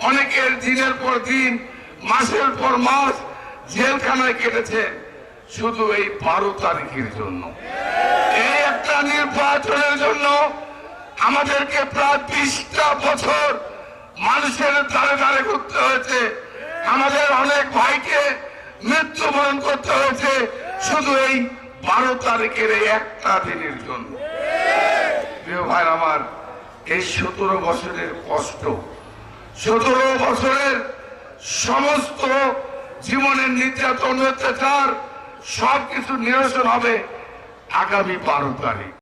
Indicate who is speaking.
Speaker 1: অনেকের দিনের পর দিন, মাসের পর মাস জেলখানায় কেটেছে। শুধু এই বারো তারিখের জন্য। এই একটা নির্বাচনের জন্য আমাদেরকে প্রায় বিশটা বছর মানুষের দ্বারে দ্বারে করতে হয়েছে। আমাদের অনেক ভাইকে মৃত্যুবরণ করতে হয়েছে। শুধু এই বারো তারিখের এই একটা দিনের জন্য। প্রিয় ভাই আমার, এই সতেরো বছরের কষ্ট সতেরো বছরের সমস্ত জীবনের নির্যাতন অত্যাচার সবকিছু নিরসন হবে আগামী বারো তারিখ।